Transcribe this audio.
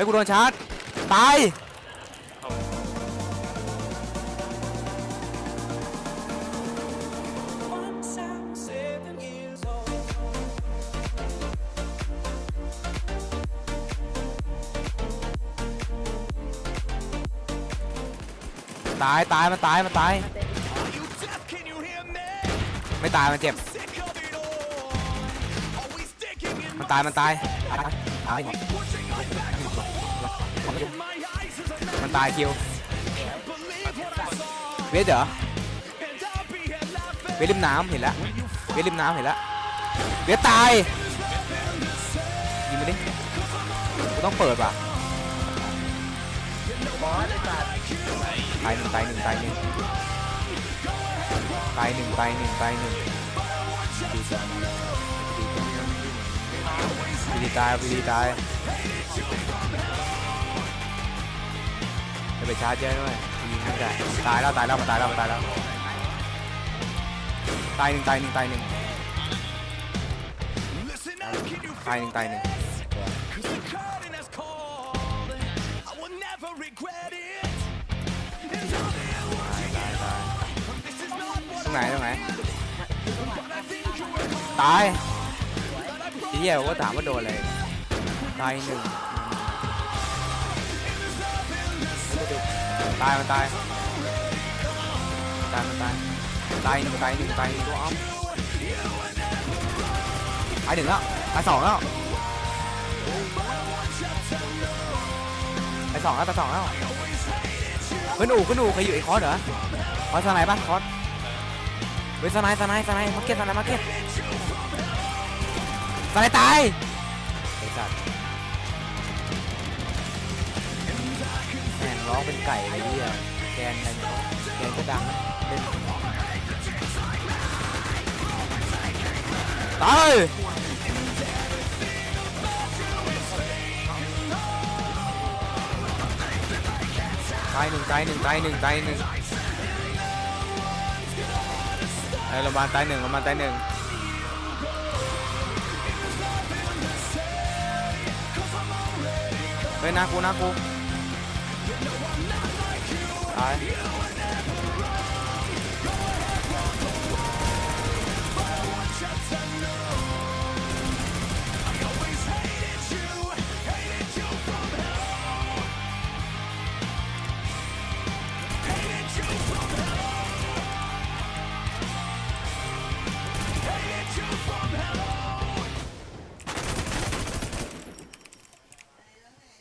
ฮ้กูโดนชาร์จ ตาย ตาย ตาย มันตาย มันตาย ไม่ตาย มันเจ็บ มันตาย มันตายตายตาย มันตายคิวเวทเหรอเวทริมน้ำเห็นแล้วเวทริมน้ำเห็นแล้วเวทตายยิงมาดิกูต้องเปิดว่ะตายหนึ่งตายหนึ่งตายหนึ่งตายหนึ่งตายหนึ่งตายหนึ่งวีดีตายวีดีตาย ไปชาร์จเยอะด้วยยิงไม่ได้ตายแล้วตายแล้วมันตายแล้วมันตายแล้วตายหนึ่งตายหนึ่งตายหนึ่งตายหนึ่งตายหนึ่งตายตายตรงไหนตรงไหนตายเหี้ยว่าถามว่าโดนอะไรตายหนึ่ง ตายมันตายตายมันตายตายหนึ่งตายหนึ่งตายหนึ่งตัวอ้อมตายหนึ่งแล้วตายสองแล้วตายสองแล้วตายสองแล้วขึ้นอู่ขึ้นอู่ใครอยู่ไอ้คอสเหรอคอสสไนป์ปะคอสเฮ้ยสไนป์สไนป์สไนป์มาเก็ตสไนป์มาเก็ตสไนป์ตายไอ้สัตว์ เป็นไก่เลยเหี้ยแกนกันแกนก็ดังเล่นตายตายหนึ่งตายหนึ่งตายหนึ่งตายหนึ่งไอ้โรงพยาบาลตายหนึ่งโรงพยาบาลตายหนึ่งเฮ้ยน้ากูน้ากู Hi.